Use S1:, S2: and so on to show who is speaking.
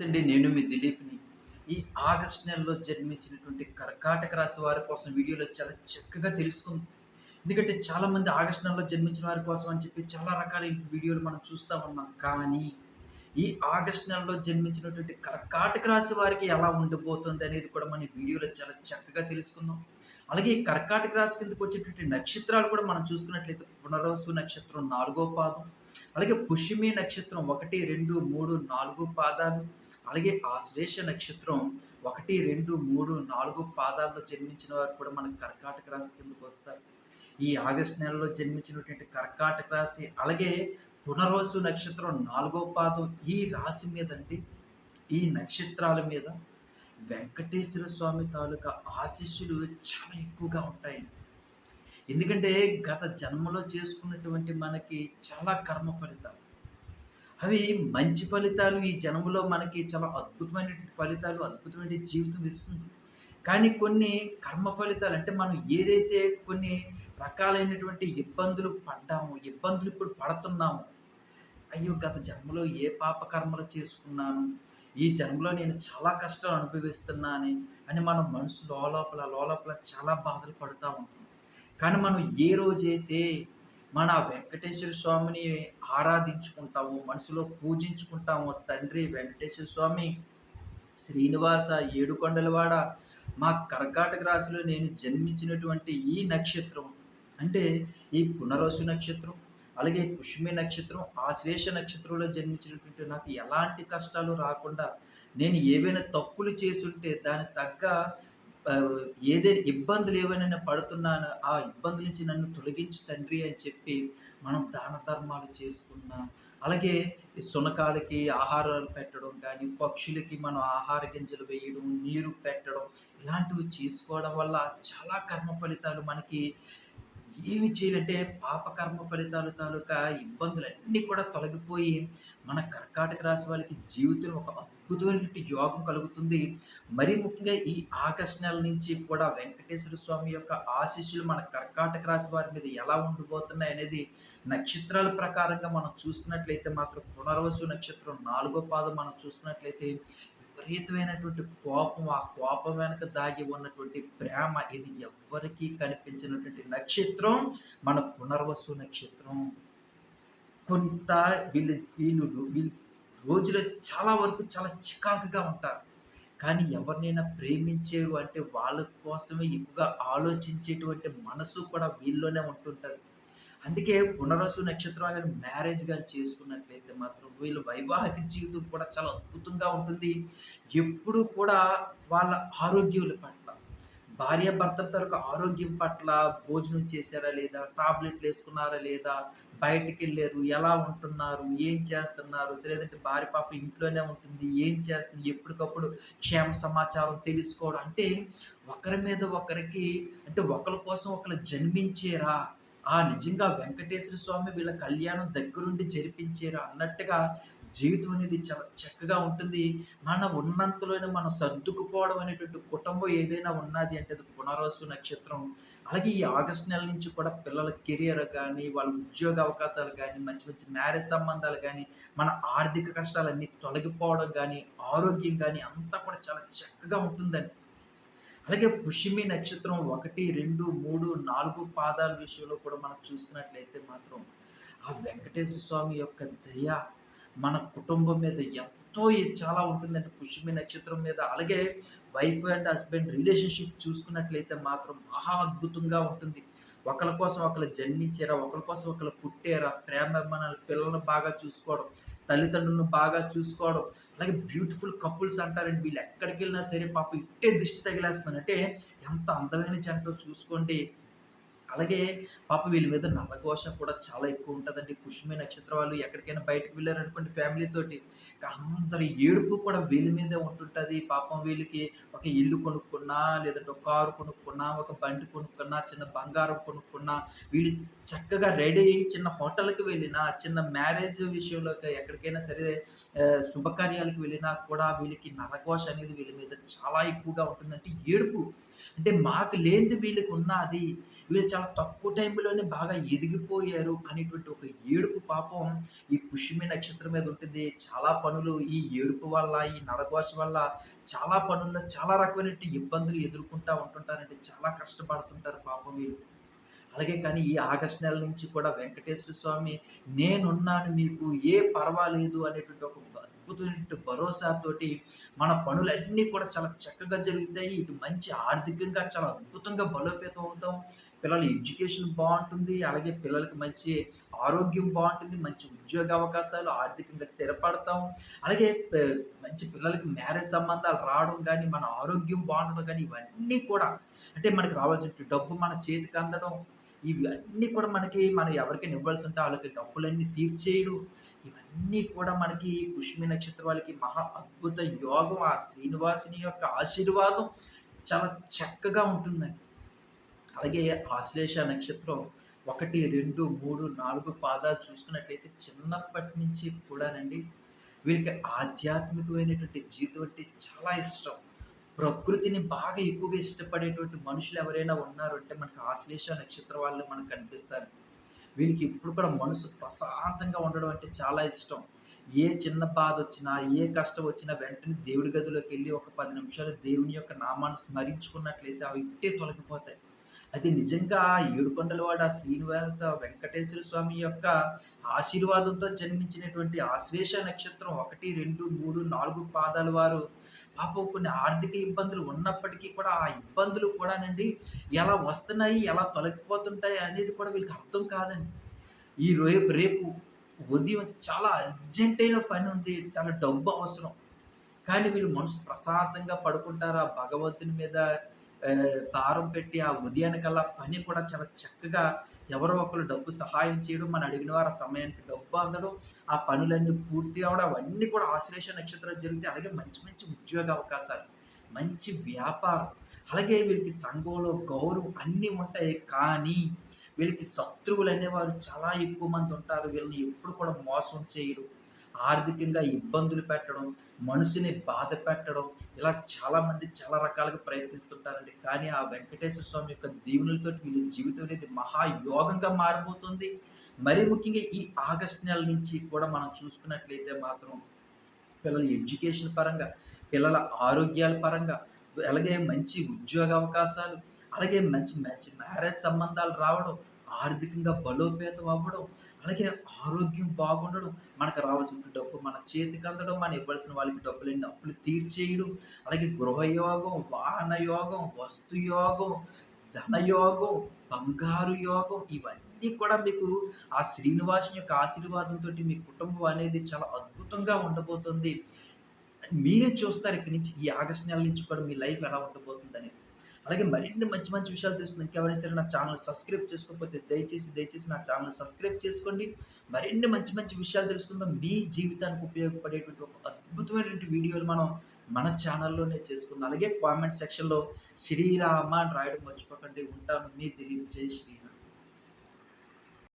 S1: నమస్తే అండి నేను మీ దిలీప్ని. ఈ ఆగస్ట్ నెలలో జన్మించినటువంటి కర్కాటక రాశి వారి కోసం వీడియోలో చాలా చక్కగా తెలుసుకుంది ఎందుకంటే చాలామంది ఆగస్ట్ నెలలో జన్మించిన వారి కోసం అని చెప్పి చాలా రకాల వీడియోలు మనం చూస్తూ ఉన్నాం. కానీ ఈ ఆగస్ట్ నెలలో జన్మించినటువంటి కర్కాటక రాశి వారికి ఎలా ఉండబోతుంది అనేది కూడా మన వీడియోలో చాలా చక్కగా తెలుసుకుందాం. అలాగే ఈ కర్కాటక రాశి కిందకు వచ్చేటువంటి నక్షత్రాలు కూడా మనం చూసుకున్నట్లయితే పునరవసు నక్షత్రం నాలుగో పాదం అలాగే పుష్యమి నక్షత్రం ఒకటి రెండు మూడు నాలుగు పాదాలు అలాగే ఆ ఆశ్లేష నక్షత్రం ఒకటి రెండు మూడు నాలుగు పాదాల్లో జన్మించిన వారు కూడా మనకి కర్కాటక రాశి కిందకు వస్తారు. ఈ ఆగస్ట్ నెలలో జన్మించినటువంటి కర్కాటక రాశి అలాగే పునర్వసు నక్షత్రం నాలుగో పాదం ఈ రాశి మీద అండి ఈ నక్షత్రాల మీద వెంకటేశ్వర స్వామి తాలూకా ఆశీస్సులు చాలా ఎక్కువగా ఉంటాయండి. ఎందుకంటే గత జన్మలో చేసుకున్నటువంటి మనకి చాలా కర్మ ఫలితాలు. అవి మంచి ఫలితాలు ఈ జన్మలో మనకి చాలా అద్భుతమైన ఫలితాలు అద్భుతమైన జీవితం ఇస్తుంది. కానీ కొన్ని కర్మ ఫలితాలు అంటే మనం ఏదైతే కొన్ని రకాలైనటువంటి ఇబ్బందులు పడ్డాము ఇబ్బందులు ఇప్పుడు పడుతున్నాము అయ్యో గత జన్మలో ఏ పాప కర్మలు చేసుకున్నాను ఈ జన్మలో నేను చాలా కష్టాలు అనుభవిస్తున్నాను అని మన మనసు లోపల లోపల చాలా బాధలు పడుతూ ఉంటాం కానీ మనం ఏ రోజైతే మన వెంకటేశ్వర స్వామిని ఆరాధించుకుంటాము మనసులో పూజించుకుంటాము. తండ్రి వెంకటేశ్వర స్వామి శ్రీనివాస ఏడుకొండలవాడ మా కర్కాటక రాశిలో నేను జన్మించినటువంటి ఈ నక్షత్రం. అంటే ఈ పునరోసు నక్షత్రం అలాగే పుష్మి నక్షత్రం ఆశ్లేష నక్షత్రంలో జన్మించినటువంటి నాకు ఎలాంటి కష్టాలు రాకుండా నేను ఏవైనా తప్పులు చేసుంటే దానికి తగ్గ ఏదైనా ఇబ్బందులు ఏవైనా పడుతున్నాను ఆ ఇబ్బందుల నుంచి నన్ను తొలగించు తండ్రి అని చెప్పి మనం దాన ధర్మాలు చేసుకున్నా అలాగే సునకాలకి ఆహారాలు పెట్టడం కానీ పక్షులకి మనం ఆహార గింజలు వేయడం నీరు పెట్టడం ఇలాంటివి చేసుకోవడం వల్ల చాలా కర్మ ఫలితాలు మనకి ఏమి చేయాలంటే పాప కర్మ ఫలితాలు తాలూకా ఇబ్బందులన్నీ కూడా తొలగిపోయి మన కర్కాటక రాశి వాళ్ళకి జీవితంలో ఒక అద్భుతమైనటువంటి యోగం కలుగుతుంది. మరి ముఖ్యంగా ఈ ఆకర్షణల నెల నుంచి కూడా వెంకటేశ్వర స్వామి యొక్క ఆశీస్సులు మన కర్కాటక రాశి వారి మీద ఎలా ఉండిపోతున్నాయి అనేది నక్షత్రాల ప్రకారంగా మనం చూసుకున్నట్లయితే మాత్రం పునర్వసు నక్షత్రం నాలుగో పాదం మనం చూసుకున్నట్లయితే విపరీతమైనటువంటి కోపం ఆ కోపం వెనక దాగి ఉన్నటువంటి ప్రేమ ఇది ఎవ్వరికీ కనిపించినటువంటి నక్షత్రం మన పునర్వసు నక్షత్రం. కొంత వీళ్ళు వీళ్ళు వీళ్ళు రోజులో చాలా వరకు చాలా చికాకుగా ఉంటారు. కానీ ఎవరినైనా ప్రేమించారు అంటే వాళ్ళ కోసమే ఎక్కువగా ఆలోచించేటువంటి మనసు కూడా వీళ్ళలోనే ఉంటుంటుంది. అందుకే పునరసు నక్షత్రం కానీ మ్యారేజ్ కానీ చేసుకున్నట్లయితే మాత్రం వీళ్ళ వైవాహిక జీవితం కూడా చాలా అద్భుతంగా ఉంటుంది. ఎప్పుడు కూడా వాళ్ళ ఆరోగ్యాల పట్ల భార్య భర్త తరకు ఆరోగ్యం పట్ల భోజనం చేశారా లేదా? టాబ్లెట్లు వేసుకున్నారా లేదా? బయటికి వెళ్ళారు. ఎలా ఉంటున్నారు? ఏం చేస్తున్నారు? లేదంటే భార్య పాప ఇంట్లోనే ఉంటుంది. ఏం చేస్తుంది? ఎప్పటికప్పుడు క్షేమ సమాచారం తెలుసుకోవడం. అంటే ఒకరి మీద ఒకరికి అంటే ఒకరి కోసం ఒకరు జన్మించేరా? ఆ నిజంగా వెంకటేశ్వర స్వామి వీళ్ళ కళ్యాణం దగ్గరుండి జరిపించారు? అన్నట్టుగా జీవితం అనేది చాలా చక్కగా ఉంటుంది. మన ఉన్నంతలోనే మనం సర్దుకుపోవడం అనేటువంటి కుటుంబం ఏదైనా ఉన్నది అంటే అది పునర్వసు నక్షత్రం. అలాగే ఈ ఆగస్ట్ నెల నుంచి కూడా పిల్లల కెరియర్ కానీ వాళ్ళ ఉద్యోగ అవకాశాలు కానీ మంచి మంచి మ్యారేజ్ సంబంధాలు కానీ మన ఆర్థిక కష్టాలన్నీ తొలగిపోవడం కానీ ఆరోగ్యం కానీ అంతా కూడా చాలా చక్కగా ఉంటుందండి. అలాగే పుష్యమి నక్షత్రం ఒకటి రెండు మూడు నాలుగు పాదాల విషయంలో కూడా మనం చూసుకున్నట్లయితే మాత్రం ఆ వెంకటేశ్వర స్వామి యొక్క దయ మన కుటుంబం మీద ఎంతో చాలా ఉంటుందంటే పుష్యమి నక్షత్రం మీద. అలాగే వైఫ్ అండ్ హస్బెండ్ రిలేషన్షిప్ చూసుకున్నట్లయితే మాత్రం మహా అద్భుతంగా ఉంటుంది. ఒకరి కోసం ఒకరు జన్మించారా ఒకరి కోసం ఒకరు పుట్టారా ప్రేమ మన పిల్లలను బాగా చూసుకోవడం తల్లిదండ్రులను బాగా చూసుకోవడం అలాగే బ్యూటిఫుల్ కపుల్స్ అంటారండి. వీళ్ళు ఎక్కడికి వెళ్ళినా సరే పాప ఇట్టే దిష్టి తగిలేస్తుంది అంటే ఎంత అందమైన చెంటో చూసుకోండి. అలాగే పాప వీళ్ళ మీద నల్లఘోష కూడా చాలా ఎక్కువ ఉంటుందండి. పుష్మి నక్షత్రం వాళ్ళు ఎక్కడికైనా బయటకు వెళ్ళారనుకోండి ఫ్యామిలీతోటి అందరి ఏడుపు కూడా వీళ్ళ మీదే ఉంటుంటుంది. పాపం వీళ్ళకి ఒక ఇల్లు కొనుక్కున్నా లేదంటే ఒక కారు కొనుక్కున్నా ఒక బండి కొనుక్కున్నా చిన్న బంగారం కొనుక్కున్నా వీళ్ళు చక్కగా రెడీ అయ్యి చిన్న హోటల్కి వెళ్ళినా చిన్న మ్యారేజ్ విషయంలో ఎక్కడికైనా సరే శుభకార్యాలకు వెళ్ళినా కూడా వీళ్ళకి నరఘోష అనేది వీళ్ళ మీద చాలా ఎక్కువగా ఉంటుందంటే ఏడుపు. అంటే మాకు లేనిది వీళ్ళకి ఉన్నది వీళ్ళు చాలా తక్కువ టైంలోనే బాగా ఎదిగిపోయారు అనేటువంటి ఒక ఏడుపు పాపం ఈ పుష్యమి నక్షత్రం మీద ఉంటుంది. చాలా పనులు ఈ ఏడుపు వల్ల, ఈ నరఘోష వల్ల చాలా పనుల్లో చాలా రకమైన ఇబ్బందులు ఎదుర్కొంటూ ఉంటుంటారంటే చాలా కష్టపడుతుంటారు పాపం వీళ్ళు. అలాగే కానీ ఈ ఆగస్ట్ నెల నుంచి కూడా వెంకటేశ్వర స్వామి నేనున్నాను మీకు ఏ పర్వాలేదు అనేటువంటి ఒక అద్భుతమైనటువంటి భరోసాతోటి మన పనులన్నీ కూడా చాలా చక్కగా జరుగుతాయి. ఇటు మంచి ఆర్థికంగా చాలా అద్భుతంగా బలోపేతం అవుతాం. పిల్లల ఎడ్యుకేషన్ బాగుంటుంది అలాగే పిల్లలకి మంచి ఆరోగ్యం బాగుంటుంది మంచి ఉద్యోగ అవకాశాలు, ఆర్థికంగా స్థిరపడతాం. అలాగే మంచి పిల్లలకి మ్యారేజ్ సంబంధాలు రావడం కానీ మన ఆరోగ్యం బాగుండడం కానీ ఇవన్నీ కూడా అంటే మనకి రావాల్సిన డబ్బు మన చేతికి అందడం, ఇవన్నీ కూడా మనకి మనం ఎవరికైనా ఇవ్వాల్సి ఉంటే వాళ్ళకి డబ్బులన్నీ తీర్చేయడు ఇవన్నీ కూడా మనకి పుష్మి నక్షత్రం వాళ్ళకి మహా అద్భుత యోగం. ఆ శ్రీనివాసుని యొక్క ఆశీర్వాదం చాలా చక్కగా ఉంటుందండి. అలాగే ఆశ్లేష నక్షత్రం 1, 2, 3, 4 పాదాలు చూసుకున్నట్లయితే చిన్నప్పటి నుంచి కూడానండి వీరికి ఆధ్యాత్మికమైనటువంటి జీవితం అంటే చాలా ఇష్టం. ప్రకృతిని బాగా ఎక్కువగా ఇష్టపడేటువంటి మనుషులు ఎవరైనా ఉన్నారు అంటే మనకు ఆశ్లేష నక్షత్రం వాళ్ళు మనకు కనిపిస్తారు. వీళ్ళకి ఎప్పుడు కూడా మనసు ప్రశాంతంగా ఉండడం అంటే చాలా ఇష్టం. ఏ చిన్న బాధొచ్చినా, ఏ కష్టం వచ్చినా వెంటనే దేవుడి గదిలోకి వెళ్ళి ఒక పది నిమిషాలు దేవుని యొక్క నామాన్ని స్మరించుకున్నట్లయితే అవి ఇట్టే తొలగిపోతాయి. అది నిజంగా ఏడుకొండలవాడ శ్రీనివాస వెంకటేశ్వర స్వామి యొక్క ఆశీర్వాదంతో జన్మించినటువంటి ఆశ్లేష నక్షత్రం 1, 2, 3, 4 పాదాల వారు పాపం కొన్ని ఆర్థిక ఇబ్బందులు ఉన్నప్పటికీ కూడా ఆ ఇబ్బందులు కూడానండి ఎలా వస్తున్నాయి, ఎలా తొలగిపోతుంటాయి అనేది కూడా వీళ్ళకి అర్థం కాదండి. ఈ రేపు రేపు ఉదయం చాలా అర్జెంటైన పని ఉంది చాలా డబ్బు అవసరం. కానీ వీళ్ళు మనసు ప్రశాంతంగా పడుకుంటారు. ఆ భగవంతుని మీద భారం పెట్టి ఆ ఉదయానికల్లా పని కూడా చాలా చక్కగా ఎవరో ఒకరు డబ్బు సహాయం చేయడం, మనం అడిగిన వారు సమయానికి డబ్బు అందడం, ఆ పనులన్నీ పూర్తి అవడం అవన్నీ కూడా ఆశ్లేష నక్షత్రం జరిగితే అలాగే మంచి మంచి ఉద్యోగ అవకాశాలు, మంచి వ్యాపారం, అలాగే వీళ్ళకి సంఘంలో గౌరవం అన్నీ ఉంటాయి. కానీ వీళ్ళకి శత్రువులు అనేవారు చాలా ఎక్కువ మంది ఉంటారు. వీళ్ళని ఎప్పుడు కూడా మోసం చేయరు. ఆర్థికంగా ఇబ్బందులు పెట్టడం, మనిషిని బాధ పెట్టడం, ఇలా చాలామంది చాలా రకాలుగా ప్రయత్నిస్తుంటారండి. కానీ ఆ వెంకటేశ్వర స్వామి యొక్క దీవెనలతోటి వీళ్ళ జీవితం అనేది మహాయోగంగా మారిపోతుంది. మరీ ముఖ్యంగా ఈ ఆగస్ట్ నెల నుంచి కూడా మనం చూసుకున్నట్లయితే మాత్రం పిల్లల ఎడ్యుకేషన్ పరంగా, పిల్లల ఆరోగ్యాల పరంగా, అలాగే మంచి ఉద్యోగ అవకాశాలు, అలాగే మంచి మంచి మ్యారేజ్ సంబంధాలు రావడం, ఆర్థికంగా బలోపేతం అవ్వడం, అలాగే ఆరోగ్యం బాగుండడం, మనకు రావాల్సిన డబ్బు మన చేతికి అందడం, మనం ఇవ్వాల్సిన వాళ్ళకి డబ్బులన్నీ అప్పులు తీర్చేయడం, అలాగే గృహయోగం, వాహన యోగం, వస్తు యోగం, ధనయోగం, బంగారు యోగం ఇవన్నీ కూడా మీకు ఆ శ్రీనివాసుని యొక్క ఆశీర్వాదంతో మీ కుటుంబం అనేది చాలా అద్భుతంగా ఉండబోతుంది. మీరే చూస్తారు ఇక్కడి నుంచి ఈ ఆగస్ట్ నెల నుంచి కూడా మీ లైఫ్ ఎలా ఉండబోతుందనేది. అలాగే మరిన్ని మంచి మంచి విషయాలు తెలుస్తుంది ఇంకెవరైనా సరే నా ఛానల్ సబ్స్క్రైబ్ చేసుకోకపోతే దయచేసి, దయచేసి నా ఛానల్ సబ్స్క్రైబ్ చేసుకోండి. మరిన్ని మంచి మంచి విషయాలు తెలుసుకుందాం. మీ జీవితానికి ఉపయోగపడేటువంటి ఒక అద్భుతమైనటువంటి వీడియోలు మనం మన ఛానల్‌లోనే చేసుకుందాం. అలాగే కామెంట్ సెక్షన్‌లో శ్రీరామ అని రాయడం మర్చిపోకండి. ఉంటాను. మీ దిలీప్. జై శ్రీరామ్.